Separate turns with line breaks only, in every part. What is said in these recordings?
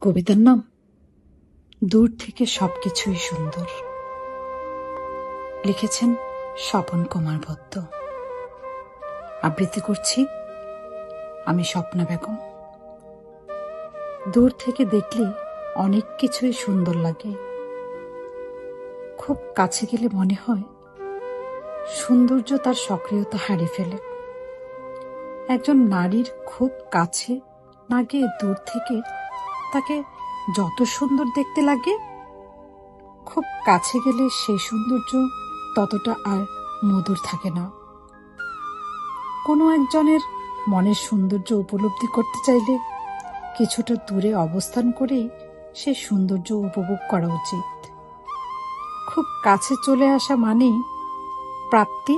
কবিতার নাম? দূর থেকে সবকিছুই সুন্দর। লিখেছেন স্বপন কুমার ভট্ট। আবৃত্তি করছি আমি স্বপ্না বেগম। দূর থেকে দেখলে অনেক কিছুই সুন্দর লাগে। খুব কাছে গেলে মনে হয় সৌন্দর্য তার সক্রিয়তা হারিয়ে ফেলে। একজন নারীর খুব কাছে না গিয়ে দূর থেকে তাকে যত সুন্দর দেখতে লাগে, খুব কাছে গেলে সেই সৌন্দর্য ততটা আর মধুর থাকে না। কোনো একজনের মনের সৌন্দর্য উপলব্ধি করতে চাইলে কিছুটা দূরে অবস্থান করেই সে সৌন্দর্য উপভোগ করা উচিত। খুব কাছে চলে আসা মানেই প্রাপ্তি,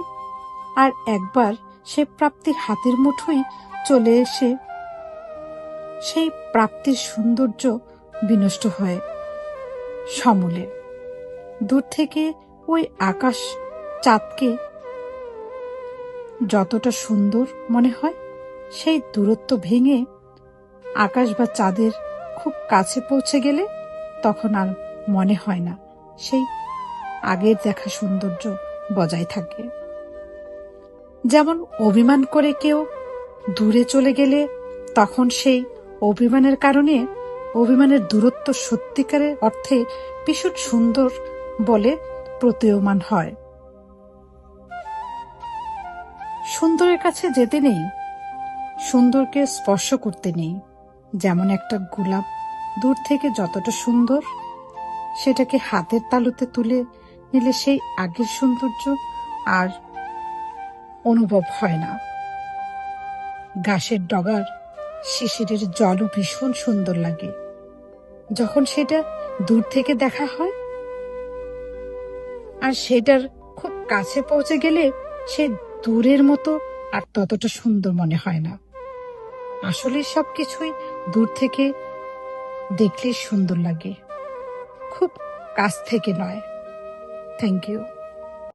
আর একবার সে প্রাপ্তি হাতের মুঠোয় চলে এসে সেই প্রাপ্তির সৌন্দর্য বিনষ্ট হয় সমূলে। দূর থেকে ওই আকাশ চাঁদকে যতটা সুন্দর মনে হয়, সেই দূরত্ব ভেঙে আকাশ বা চাঁদের খুব কাছে পৌঁছে গেলে তখন আর মনে হয় না, সেই আগের দেখা সৌন্দর্য বজায় থাকে। যেমন অভিমান করে কেউ দূরে চলে গেলে তখন সেই অভিমানের কারণে অভিমানের দূরত্ব সত্যিকারের অর্থে ভীষণ সুন্দর বলে প্রতীয়মান হয়। সুন্দরের কাছে যেতে নেই, সুন্দরকে স্পর্শ করতে নেই, যেমন একটা গোলাপ দূর থেকে যতটা সুন্দর সেটাকে হাতের তালুতে তুলে নিলে সেই আগের সৌন্দর্য আর অনুভব হয় না। গাছের ডগার শিশিরের জলও ভীষণ সুন্দর লাগে। যখন সেটা দূর থেকে দেখা হয়, আর সেটার খুব কাছে পৌঁছে গেলে সে দূরের মতো আর ততটা সুন্দর মনে হয় না। আসলে সব কিছুই দূর থেকে দেখলে সুন্দর লাগে। খুব কাছ থেকে নয়। Thank you